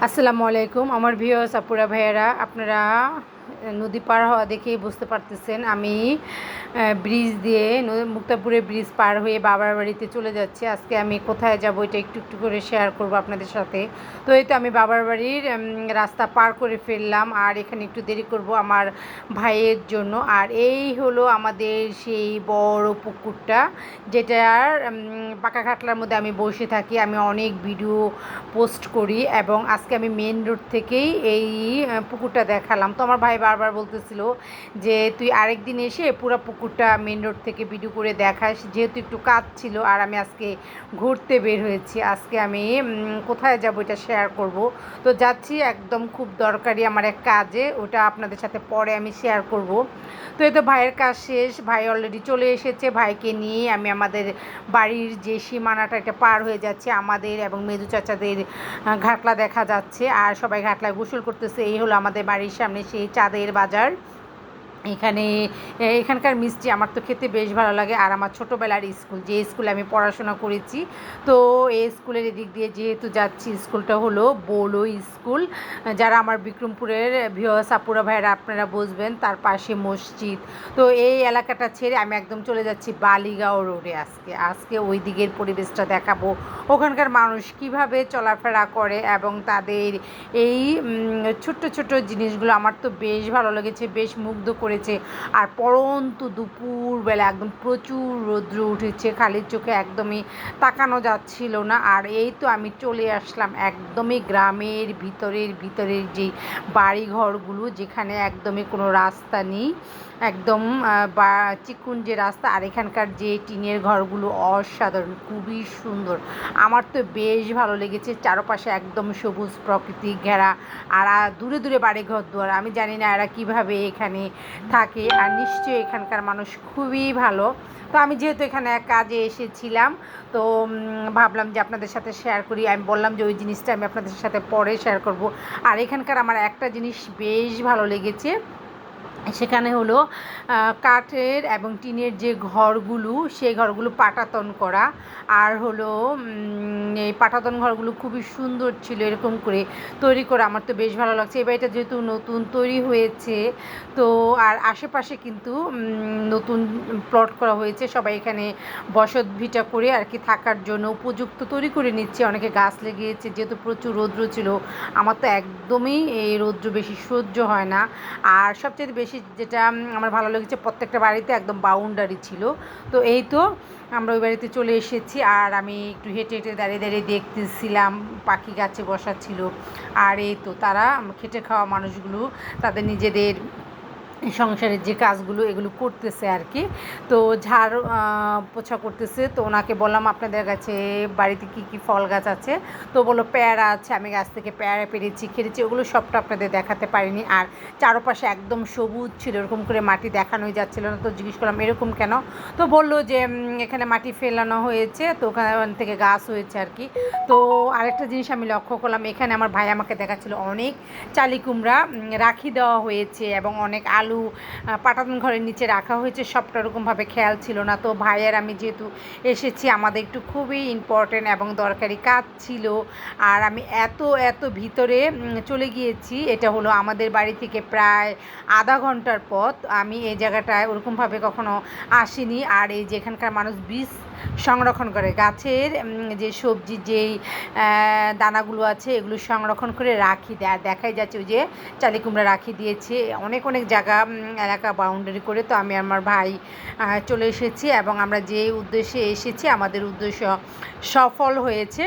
আসসালামু আলাইকুম আমার ভিও আপুরা ভাইয়েরা আপনারা নদী পার হওয়া দেখেই বুঝতে পারতেছেন। আমি ব্রিজ দিয়ে মুক্তাপুরের ব্রিজ পার হয়ে বাবার বাড়িতে চলে যাচ্ছি। আজকে আমি কোথায় যাব এটা একটু একটু করে শেয়ার করব আপনাদের সাথে। তো এই তো আমি বাবার বাড়ির রাস্তা পার করে ফেললাম আর এখানে একটু দেরি করব আমার ভাইয়ের জন্য। আর এই হলো আমাদের সেই বড় পুকুরটা, যেটার পাকা খাটলার মধ্যে আমি বসে থাকি। আমি অনেক ভিডিও পোস্ট করি এবং আজকে আমি মেন রোড থেকেই এই পুকুরটা দেখালাম। তো আমার ভাই বারবার বলতেছিল যে, তুই আরেক দিন এসে পুরো পুকুরটা মেন রোড থেকে ভিডিও করে দেখাস, যেহেতু একটু কাজ ছিল আর আমি আজকে ঘুরতে বের হয়েছি। আজকে আমি কোথায় যাব এটা শেয়ার করব? তো যাচ্ছি একদম খুব দরকারি আমার এক কাজে, ওটা আপনাদের সাথে পরে আমি শেয়ার করব। তো এই তো ভাইয়ের কাজ শেষ, ভাই অলরেডি চলে এসেছে। ভাইকে নিয়ে আমি আমাদের বাড়ির যে সীমানাটা এটা পার হয়ে যাচ্ছে। আমাদের এবং মেজু চাচাদের ঘাটলা দেখা যাচ্ছে। আর সবাই ঘাটলায় গোসল করতেছে। এই হলো আমাদের বাড়ির সামনে সেই চাঁদের বাজার। এখানে এখানকার মিষ্টি আমার তো খেতে বেশ ভালো লাগে। আর আমার ছোটোবেলার স্কুল, যে স্কুলে আমি পড়াশোনা করেছি, তো এই স্কুলের এদিক দিয়ে যেহেতু যাচ্ছি, স্কুলটা হলো বোলো স্কুল। যারা আমার বিক্রমপুরের সাপুরা ভাইয়েরা, আপনারা বুঝবেন, তার পাশে মসজিদ। তো এই এলাকাটা ছেড়ে আমি একদম চলে যাচ্ছি বালিগাঁও রোডে আজকে। আজকে ওই দিকের পরিবেশটা দেখাবো। ওখানকার মানুষ কীভাবে চলাফেরা করে এবং তাদের এই ছোট্ট ছোট্ট জিনিসগুলো আমার তো বেশ ভালো লেগেছে, বেশ মুগ্ধ করেছে। আর পরন্তু দুপুরবেলা একদম প্রচুর রৌদ্র উঠেছে, খালির চোখে একদমই তাকানো যাচ্ছিল না। আর এই তো আমি চলে আসলাম একদমই গ্রামের ভিতরের ভিতরের যে বাড়িঘরগুলো, যেখানে একদমই কোনো রাস্তা নেই। একদম বা, চিকুন যে রাস্তা, আর এখানকার যে টিনের ঘরগুলো অসাধারণ, খুবই সুন্দর। আমার তো বেশ ভালো লেগেছে, চারপাশে একদম সবুজ প্রকৃতি ঘেরা। আর দূরে দূরে বাড়ি ঘর দুয়ার, আমি জানি না এরা কীভাবে এখানে থাকে আর নিশ্চয়ই এখানকার মানুষ খুবই ভালো। তো আমি যেহেতু এখানে এক কাজে এসেছিলাম, তো ভাবলাম যে আপনাদের সাথে শেয়ার করি। আমি বললাম যে ওই জিনিসটা আমি আপনাদের সাথে পরে শেয়ার করব। আর এখানকার আমার একটা জিনিস বেশ ভালো লেগেছে। সেখানে হলো কাঠের এবং টিনের যে ঘরগুলো, সেই ঘরগুলো পাটাতন করা। আর হলো এই পাটাতন ঘরগুলো খুবই সুন্দর ছিল এরকম করে তৈরি করা। আমার তো বেশ ভালো লাগছে। এই বাড়িটা যেহেতু নতুন তৈরি হয়েছে, তো আর আশেপাশে কিন্তু নতুন প্লট করা হয়েছে। সবাই এখানে বসত ভিটা করে আর কি থাকার জন্য উপযুক্ত তৈরি করে নিচ্ছে। অনেকে গাছ লেগিয়েছে, যেহেতু প্রচুর রৌদ্র ছিল। আমার তো একদমই এই রৌদ্র বেশি সহ্য হয় না। আর সবচেয়ে বেশি যেটা আমার ভালো লেগেছে, প্রত্যেকটা বাড়িতে একদম বাউন্ডারি ছিল। তো এই তো আমরা ওই বাড়িতে চলে এসেছি আর আমি একটু হেঁটে হেঁটে দাঁড়িয়ে দাঁড়িয়ে দেখতেছিলাম, পাখি গাছে বসা ছিল। আর এই তো তারা খেটে খাওয়া মানুষগুলো, তাদের নিজেদের সংসারের যে কাজগুলো এগুলো করতেছে আর কি। তো ঝাড় পোছা করতেছে। তো ওনাকে বললাম, আপনাদের কাছে বাড়িতে কি কি ফল গাছ আছে? তো বলল, পেয়ারা আছে। আমি গাছ থেকে পেয়ারা পেরেছি খেয়েছি ওগুলো সবটা আপনাদের দেখাতে পারিনি। আর চারপাশে একদম সবুজ ছিল, এরকম করে মাটি দেখানোই যাচ্ছিল না। তো জিজ্ঞেস করলাম, এরকম কেন? তো বলল যে এখানে মাটি ফেলানো হয়েছে। তো ওখান থেকে গাছ হয়েছে আর কি। তো আরেকটা জিনিস আমি লক্ষ্য করলাম, এখানে আমার ভাই আমাকে দেখাচ্ছিল অনেক চালি কুমড়া রাখি দেওয়া হয়েছে এবং অনেক আলু আহ, পাটাতন ঘরের নিচে রাখা হয়েছে সবটা ওরকমভাবে খেয়াল ছিল না। তো ভাইয়ের আমি যেহেতু এসেছি আমাদের একটু খুবই ইম্পর্টেন্ট এবং দরকারি কাজ ছিল। আর আমি এত এত ভিতরে চলে গিয়েছি এটা হলো আমাদের বাড়ি থেকে প্রায় আধা ঘণ্টার পথ। আমি এই জায়গাটায় ওরকমভাবে কখনো আসিনি। আর এই যেখানকার মানুষ বীজ সংরক্ষণ করে। গাছের যে সবজি, যেই দানাগুলো আছে, এগুলো সংরক্ষণ করে রাখি। দেয় দেখাই যাচ্ছে যে চালি কুমড়া রাখি দিয়েছে। অনেক অনেক জায়গা এলাকা বাউন্ডারি করে তো আমি আমার ভাই চলে এসেছি এবং আমরা যে উদ্দেশ্যে এসেছি, আমাদের উদ্দেশ্য সফল হয়েছে।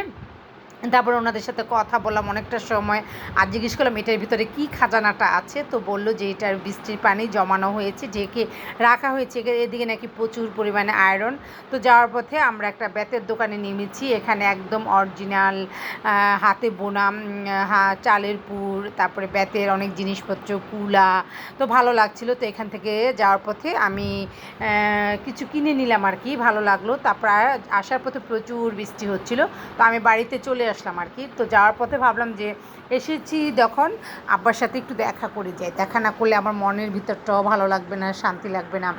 তারপর ওনাদের সাথে কথা বললাম অনেকটা সময়। আর জিজ্ঞেস করলাম, এটার ভিতরে কি খাজানাটা আছে? তো বলল যে, এটার বৃষ্টির পানি জমানো হয়েছে যেকে রাখা হয়েছে। এদিকে নাকি প্রচুর পরিমাণে আয়রন তো যাওয়ার পথে আমরা একটা বেতের দোকানে নেমেছি। এখানে একদম অরিজিনাল হাতে বোনা চালের পুর, তারপরে বেতের অনেক জিনিসপত্র, কুলা। তো ভালো লাগছিল। তো এখান থেকে যাওয়ার পথে আমি কিছু কিনে নিলাম আর কি, ভালো লাগল। তারপর আসার পথে প্রচুর বৃষ্টি হচ্ছিল। তো আমি বাড়িতে চলে আসলাম আর কি। তো যাওয়ার পথে ভাবলাম যে এসেছি যখন আব্বার সাথে একটু দেখা করে যাই। দেখা না করলে আমার মনের ভিতরটাও ভালো লাগবে না, শান্তি লাগবে না।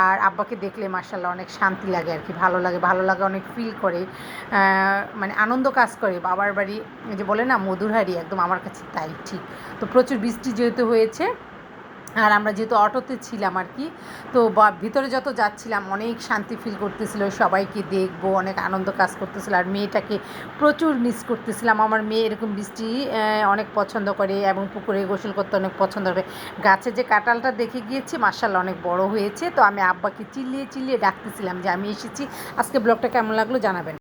আর আব্বাকে দেখলে মার্শাল্লাহ অনেক শান্তি লাগে আর কি, ভালো লাগে। ভালো লাগে অনেক ফিল করে। মানে আনন্দ কাজ করে। বাবার বাড়ি যে বলে না মধুরহারি একদম আমার কাছে তাই, ঠিক। তো প্রচুর বৃষ্টি যেহেতু হয়েছে আর আমরা যেহেতু অটোতে ছিলাম আর কি, তো ভিতরে যত যাচ্ছিলাম, অনেক শান্তি ফিল করতেছিল, সবাইকে দেখব, অনেক আনন্দ কাজ করতেছিল, আর মেয়েটাকে প্রচুর মিস করতেছিলাম। আমার মেয়ে এরকম বৃষ্টি অনেক পছন্দ করে এবং পুকুরে গোসল করতে অনেক পছন্দ করে গাছে যে কাঁঠালটা দেখে গিয়েছি মার্শাল্লাহ অনেক বড় হয়েছে, তো আমি আব্বাকে চিল্লিয়ে চিল্লিয়ে ডাকতেছিলাম যে আমি এসেছি, আজকে ব্লগটা কেমন লাগল জানাবেন।